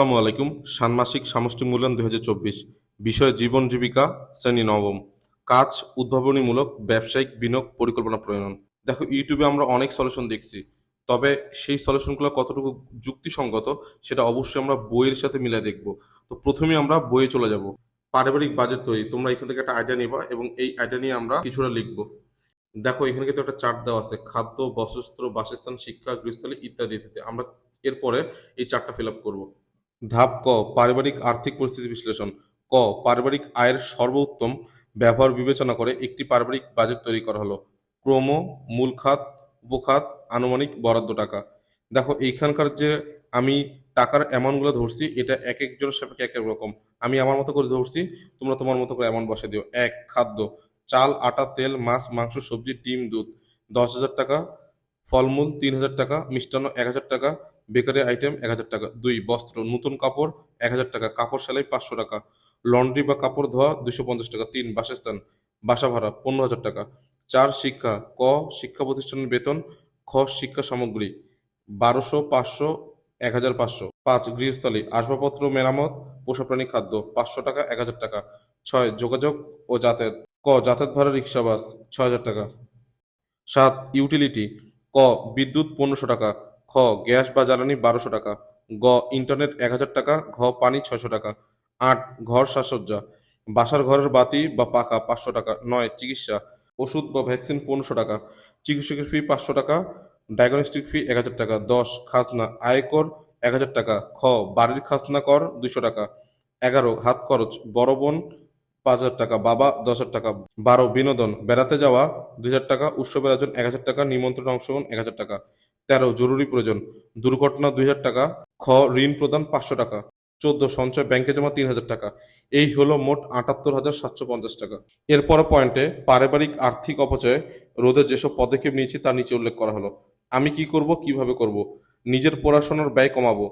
আসসালামু আলাইকুম। ষান্মাসিক সামষ্টিক মূল্যায়ন দুই হাজার চব্বিশ। বিষয় জীবন জীবিকা, শ্রেণি নবম। কাজ উদ্ভাবনীমূলক, ব্যবসায়িক বিনিয়োগ, পরিকল্পনা প্রণয়ন। দেখো, ইউটিউবে আমরা অনেক সলিউশন দেখছি। তবে সেই সলিউশনগুলো কতটুকু যুক্তিসঙ্গত, সেটা অবশ্যই আমরা বইয়ের সাথে মিলে দেখব। তো প্রথমে আমরা বইয়ে চলে যাব। পারিবারিক বাজেট তৈরি। তোমরা এখান থেকে একটা আইডিয়া নিবা এবং এই আইডিয়া নিয়ে আমরা কিছুটা লিখব। দেখো, এখানে কিন্তু একটা চার্ট দেওয়া আছে। খাদ্য, বস্ত্র, বাসস্থান, শিক্ষা, গৃহস্থলী ইত্যাদি ইত্যাদি। আমরা এরপরে এই চার্টটা ফিল আপ করব। ধাপ ক, পারিবারিক আর্থিক পরিস্থিতি বিশ্লেষণ। ক, পারিবারিক আয়ের সর্বোত্তম ব্যবহার বিবেচনা করে একটি পারিবারিক বাজেট তৈরি করা হলো। ক্রম, মূল খাত, উপখাত, আনুমানিক বরাদ্দ টাকা। দেখো, এইখানকার যে আমি টাকার অ্যামাউন্টগুলো ধরছি, এটা এক একজনের সাপেক্ষে এক এক রকম। আমি আমার মতো করে ধরছি, তোমরা তোমার মতো করে অ্যামাউন্ট বসে দিও। এক, খাদ্য। চাল, আটা, তেল, মাছ, মাংস, সবজি, ডিম, দুধ। দশ হাজার টাকা, ফলমূল তিন হাজার টাকা, মিষ্টান্ন এক হাজার টাকা বেকারি আইটেম এক হাজার টাকা, দুই বস্ত্র, নতুন কাপড় এক হাজার টাকা, কাপড় সেলাই পাঁচশো টাকা, লন্ড্রি বা কাপড় ধোয়া দুশো পঞ্চাশ টাকা, তিন বাসস্থান, বাসা ভাড়া পনেরো হাজার টাকা, চার শিক্ষা, ক শিক্ষা প্রতিষ্ঠানের বেতন, খ শিক্ষা সামগ্রী বারোশো, পাঁচশো, এক হাজার পাঁচশো, পাঁচ গৃহস্থলী, আসবাবপত্র, মেরামত, পোষা প্রাণী খাদ্য পাঁচশো টাকা, এক হাজার টাকা, ছয় যোগাযোগ ও যাতায়াত, ক যাতায়াত ভাড়া রিক্সা, বাস ছয় হাজার টাকা, সাত ইউটিলিটি, ক বিদ্যুৎ পনেরোশো টাকা খ গ্যাস বা জ্বালানি বারোশো টাকা। গ, ইন্টারনেট এক হাজার টাকা, ঘ, পানি ছয়শো টাকা। আট, ঘর সাজসজ্জা। বাসার ঘরের বাতি বা পাখা পাঁচশো টাকা। নয়, চিকিৎসা। ওষুধ বা ভ্যাকসিন পনেরোশো টাকা। চিকিৎসকের ফি পাঁচশো টাকা। ডায়াগনস্টিক ফি এক হাজার টাকা। দশ, খাজনা আয়কর এক হাজার টাকা। খ, বাড়ির খাজনা কর দুশো টাকা। এগারো, হাত খরচ বড় বোন পাঁচ হাজার টাকা, বাবা দশ হাজার টাকা। বারো, বিনোদন বেড়াতে যাওয়া দুই হাজার টাকা। উৎসবের আয়োজন এক হাজার টাকা। নিমন্ত্রণ অংশগ্রহণ এক হাজার টাকা। তেরো, জরুরি প্রয়োজন। দুর্ঘটনা দুই হাজার টাকা, খ, ঋণ প্রদান পাঁচশো টাকা, চোদ্দ, সঞ্চয় ব্যাংকে জমা তিন হাজার টাকা। এই হলো মোট আটাত্তর হাজার সাতশো পঞ্চাশ টাকা। এরপর পয়েন্টে পারিবারিক আর্থিক অপচয়, রোধে যেসব পদক্ষেপ নিয়েছি তা নিচে উল্লেখ করা হলো। আমি কি করব, কীভাবে করব? নিজের পড়াশোনার ব্যয় কমাবো।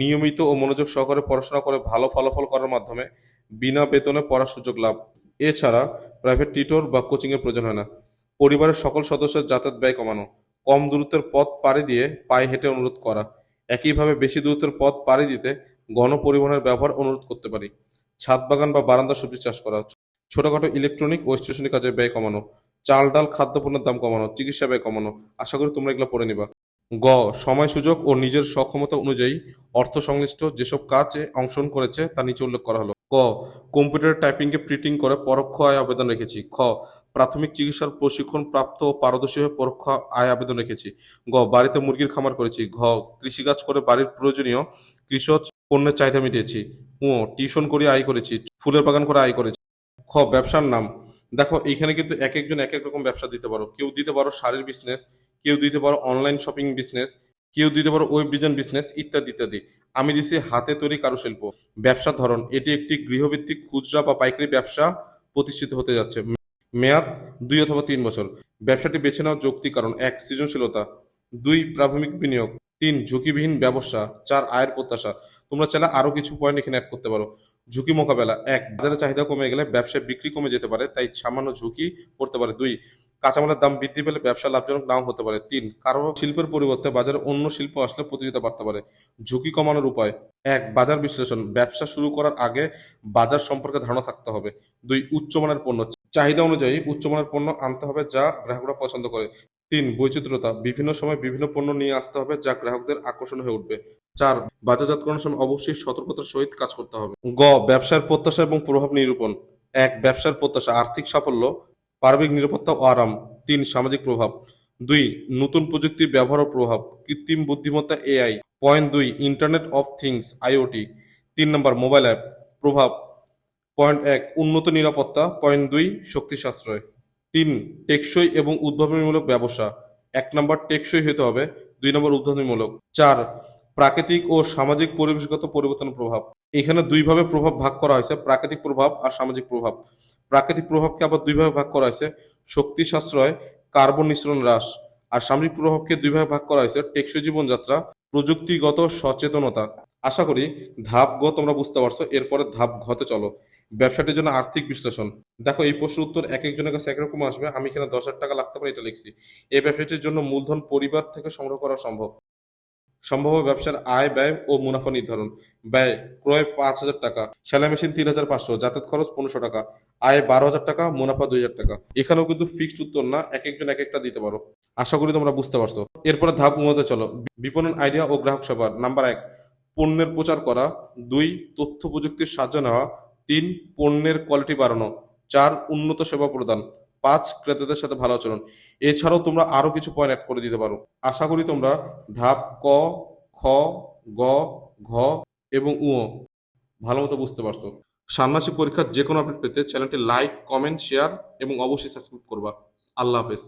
নিয়মিত ও মনোযোগ সহকারে পড়াশোনা করে ভালো ফলাফল করার মাধ্যমে বিনা বেতনে পড়ার সুযোগ লাভ। এছাড়া প্রাইভেট টিউটর বা কোচিংয়ের প্রয়োজন হয় না। পরিবারের সকল সদস্যের যাতায়াত ব্যয় কমানো। কম দূরত্বের পথ পাড়ি দিয়ে পায়ে হেঁটে অনুরোধ করা। একইভাবে বেশি দূরত্বের পথ পাড়ি দিতে গণপরিবহনের ব্যবহার অনুরোধ করতে পারি। ছাদ বাগান বা বারান্দা সবজি চাষ করা। ছোটখাটো ইলেকট্রনিক ও স্টেশনারি কাজে ব্যয় কমানো। চাল ডাল খাদ্যপণ্যের দাম কমানো, চিকিৎসা ব্যয় কমানো। আশা করি তোমরা এগুলো পড়ে নিবা। গ, সময় সুযোগ ও নিজের সক্ষমতা অনুযায়ী অর্থ সংশ্লিষ্ট যেসব কাজে অংশগ্রহণ করেছে তা নিচে উল্লেখ করা হলো। ক, কম্পিউটার টাইপিংকে প্রিন্টিং করে পরোক্ষ আয় আবেদন রেখেছি। খ প্রাথমিক চিকিৎসার প্রশিক্ষণ প্রাপ্ত ও পারদর্শী হয়ে পরোক্ষ আয় আবেদন রেখেছি। গ, বাড়িতে মুরগির খামার করেছি। ঘ, কৃষিকাজ করে বাড়ির প্রয়োজনীয় কৃষক পণ্যের চাহিদা মিটিয়েছি। ও টিউশন করে আয় করেছি। ফুলের বাগান করে আয় করেছি। খ, ব্যবসার নাম। দেখো এখানে কিন্তু এক একজন এক এক রকম ব্যবসা দিতে পারো। কেউ দিতে পারো শাড়ির বিজনেস কেউ দিতে পারো অনলাইন শপিং বিজনেস কেউ দিতে পারো ওয়েব ডিজাইন বিজনেস ইত্যাদি ইত্যাদি। আমি দিছি হাতে তৈরি কারুশিল্প। ব্যবসার ধরন, এটি একটি গৃহভিত্তিক খুচরা বা পাইকারি ব্যবসা প্রতিষ্ঠিত হতে যাচ্ছে। মেয়াদ দুই অথবা তিন বছর। ব্যবসাটি বেছে নেওয়ার যৌক্তিক কারণ। এক, সৃজনশীলতা। দুই, প্রাথমিক বিনিয়োগ। তিন, ঝুঁকিবিহীন ব্যবসা। চার, আয়ের প্রত্যাশা। তোমরা চাইলে আরও কিছু পয়েন্ট এখানে অ্যাড করতে পারো। ঝুঁকি মোকাবেলা। এক বাজারের চাহিদা কমে গেলে ব্যবসায় বিক্রি কমে যেতে পারে, তাই সামান্য ঝুঁকি পড়তে পারে। দুই, কাঁচামালের দাম বৃদ্ধি পেলে ব্যবসা লাভজনক নাও হতে পারে। তিন কারও শিল্পের পরিবর্তে বাজারে অন্য শিল্প আসলে প্রতিযোগিতা বাড়তে পারে। ঝুঁকি কমানোর উপায়। এক, বাজার বিশ্লেষণ। ব্যবসা শুরু করার আগে বাজার সম্পর্কে ধারণা থাকতে হবে। দুই, উচ্চমানের পণ্য। চাহিদা অনুযায়ী উচ্চমানের পণ্য আনতে হবে যা গ্রাহকরা পছন্দ করে। তিন, বৈচিত্র্যতা। বিভিন্ন সময় বিভিন্ন পণ্য নিয়ে আসতে হবে যা গ্রাহকদের আকর্ষণ হয়ে উঠবে। চার, বাজারজাতকরণের সময় অবশ্যই সতর্কতার সহিত কাজ করতে হবে। গ, ব্যবসার প্রত্যাশা এবং প্রভাব নিরূপণ। এক, ব্যবসার প্রত্যাশা, আর্থিক সাফল্য পারবিক নিরাপত্তা ও আরাম। তিন, সামাজিক প্রভাব। দুই, নতুন প্রযুক্তি ব্যবহার ও প্রভাব। কৃত্রিম বুদ্ধিমত্তা এআই পয়েন্ট দুই, ইন্টারনেট অফ থিংস আইওটি তিন, নম্বর, মোবাইল অ্যাপ। প্রভাব পয়েন্ট এক, উন্নত নিরাপত্তা, পয়েন্ট দুই, শক্তি সাশ্রয়। তিন, টেকসই এবং উদ্ভাবনীমূলক ব্যবসা। এক নম্বর, টেকসই হতে হবে। দুই নম্বর, উদ্ভাবনীমূলক। চার, প্রাকৃতিক ও সামাজিক পরিবেশগত পরিবর্তন প্রভাব। এখানে দুইভাবে প্রভাব ভাগ করা হয়েছে, প্রাকৃতিক প্রভাব আর সামাজিক প্রভাব। প্রাকৃতিক প্রভাবকে আবার দুইভাবে ভাগ করা হয়েছে, শক্তি সাশ্রয়, কার্বন নিঃসরণ হ্রাস। আর সামরিক প্রভাবকে দুইভাবে ভাগ করা হয়েছে, টেকসই জীবনযাত্রা, প্রযুক্তিগত সচেতনতা। আশা করি ধাপ গ তোমরা বুঝতে পারছ, এরপরে ধাপ ঘতে চলো। ব্যবসাটির জন্য আর্থিক বিশ্লেষণ। দেখো, এই প্রশ্নের উত্তর এক একজনের কাছে একরকম আসবে। আমি এখানে দশ হাজার টাকা লাগতে পারে এটা লিখছি। এই ব্যবসাটির জন্য মূলধন পরিবার থেকে সংগ্রহ করা সম্ভব। সম্ভাব্য ব্যবসার আয়, ব্যয় ও মুনাফা নির্ধারণ। ব্যয়, ক্রয় পাঁচ হাজার টাকা, সেলাই মেশিন তিন হাজার পাঁচশো, যাতায়াত খরচ পনেরোশো টাকা, আয় বারো হাজার টাকা, মুনাফা দুই হাজার টাকা। এখানেও কিন্তু ফিক্সড উত্তর না এক একজন এক একটা দিতে পারো। আশা করি তোমরা বুঝতে পারছ। এরপরে ধাপ উন্নতে চলো। বিপণন আইডিয়া ও গ্রাহক সেবা নাম্বার এক, পণ্যের প্রচার করা। দুই, তথ্য প্রযুক্তির সাহায্য নেওয়া। তিন পণ্যের কোয়ালিটি বাড়ানো, চার উন্নত সেবা প্রদান, পাঁচ ক্রেতাদের সাথে ভালো আচরণ। এছাড়াও তোমরা আরও কিছু পয়েন্ট অ্যাড করে দিতে পারো। আশা করি তোমরা ধাপ, ক, খ, গ, ঘ এবং উ ভালো মতো বুঝতে পারছ। ষান্মাসিক পরীক্ষার যে কোনো আপডেট পেতে চ্যানেলটি লাইক কমেন্ট শেয়ার এবং অবশ্যই সাবস্ক্রাইব করবা। আল্লাহ হাফেজ।